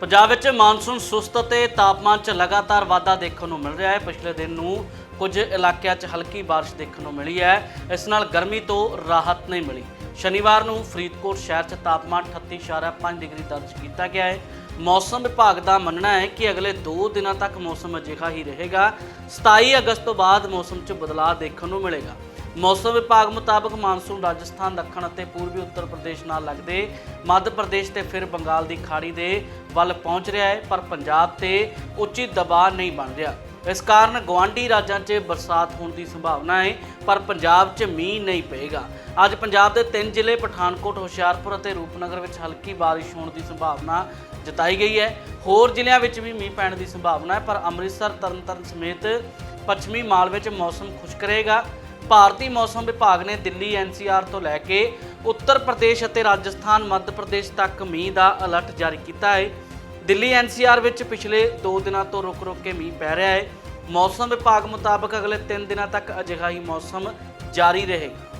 ਪੰਜਾਬ ਵਿੱਚ ਮਾਨਸੂਨ ਸੁਸਤ ਅਤੇ ਤਾਪਮਾਨ 'ਚ ਲਗਾਤਾਰ ਵਾਧਾ ਦੇਖਣ ਨੂੰ ਮਿਲ ਰਿਹਾ ਹੈ। ਪਿਛਲੇ ਦਿਨ ਨੂੰ ਕੁਝ ਇਲਾਕਿਆਂ 'ਚ ਹਲਕੀ ਬਾਰਿਸ਼ ਦੇਖਣ ਨੂੰ ਮਿਲੀ ਹੈ। ਇਸ ਨਾਲ ਗਰਮੀ ਤੋਂ ਰਾਹਤ ਨਹੀਂ ਮਿਲੀ। ਸ਼ਨੀਵਾਰ ਨੂੰ ਫਰੀਦਕੋਟ ਸ਼ਹਿਰ 'ਚ ਤਾਪਮਾਨ 38.5 ਡਿਗਰੀ ਦਰਜ ਕੀਤਾ ਗਿਆ ਹੈ। ਮੌਸਮ ਵਿਭਾਗ ਦਾ ਮੰਨਣਾ ਹੈ ਕਿ ਅਗਲੇ 2 ਦਿਨਾਂ ਤੱਕ ਮੌਸਮ ਅਜਿਹਾ ਹੀ ਰਹੇਗਾ। 27 ਅਗਸਤ ਤੋਂ ਬਾਅਦ ਮੌਸਮ 'ਚ ਬਦਲਾਅ ਦੇਖਣ ਨੂੰ ਮਿਲੇਗਾ। ਮੌਸਮ ਵਿਭਾਗ ਮੁਤਾਬਕ ਮਾਨਸੂਨ ਰਾਜਸਥਾਨ, ਦੱਖਣ ਅਤੇ ਪੂਰਬੀ ਉੱਤਰ ਪ੍ਰਦੇਸ਼ ਨਾਲ ਲੱਗਦੇ ਮੱਧ ਪ੍ਰਦੇਸ਼ ਤੇ ਫਿਰ ਬੰਗਾਲ ਦੀ ਖਾੜੀ ਦੇ ਵੱਲ ਪਹੁੰਚ ਰਿਹਾ ਹੈ, ਪਰ ਪੰਜਾਬ ਤੇ ਉੱਚੀ ਦਬਾਅ ਨਹੀਂ ਬਣ ਰਿਹਾ। ਇਸ ਕਾਰਨ ਗਵਾਂਢੀ ਰਾਜਾਂ 'ਚ ਬਰਸਾਤ ਹੋਣ ਦੀ ਸੰਭਾਵਨਾ ਹੈ, ਪਰ ਪੰਜਾਬ 'ਚ ਮੀਂਹ ਨਹੀਂ ਪਏਗਾ। ਅੱਜ ਪੰਜਾਬ ਦੇ ਤਿੰਨ ਜ਼ਿਲ੍ਹੇ ਪਠਾਨਕੋਟ, ਹੁਸ਼ਿਆਰਪੁਰ ਅਤੇ ਰੂਪਨਗਰ ਵਿੱਚ ਹਲਕੀ ਬਾਰਿਸ਼ ਹੋਣ ਦੀ ਸੰਭਾਵਨਾ ਜਤਾਈ ਗਈ ਹੈ। ਹੋਰ ਜ਼ਿਲ੍ਹਿਆਂ ਵਿੱਚ ਵੀ ਮੀਂਹ ਪੈਣ ਦੀ ਸੰਭਾਵਨਾ ਹੈ, ਪਰ ਅੰਮ੍ਰਿਤਸਰ, ਤਰਨਤਾਰਨ ਸਮੇਤ ਪੱਛਮੀ ਮਾਲਵੇ 'ਚ ਮੌਸਮ ਖੁਸ਼ਕ ਰਹੇਗਾ। ਭਾਰਤੀ ਮੌਸਮ ਵਿਭਾਗ ਨੇ ਦਿੱਲੀ ਐਨਸੀਆਰ ਤੋਂ ਲੈ ਕੇ ਉੱਤਰ ਪ੍ਰਦੇਸ਼ ਅਤੇ ਰਾਜਸਥਾਨ, ਮੱਧ ਪ੍ਰਦੇਸ਼ ਤੱਕ ਮੀਂਹ ਦਾ ਅਲਰਟ ਜਾਰੀ ਕੀਤਾ ਹੈ। ਦਿੱਲੀ ਐਨਸੀਆਰ ਵਿੱਚ ਪਿਛਲੇ 2 ਦਿਨਾਂ ਤੋਂ ਰੁਕ-ਰੁਕ ਕੇ ਮੀਂਹ ਪੈ ਰਿਹਾ ਹੈ। ਮੌਸਮ ਵਿਭਾਗ ਮੁਤਾਬਕ ਅਗਲੇ 3 ਦਿਨਾਂ ਤੱਕ ਅਜਿਹਾ ਹੀ ਮੌਸਮ ਜਾਰੀ ਰਹੇਗਾ।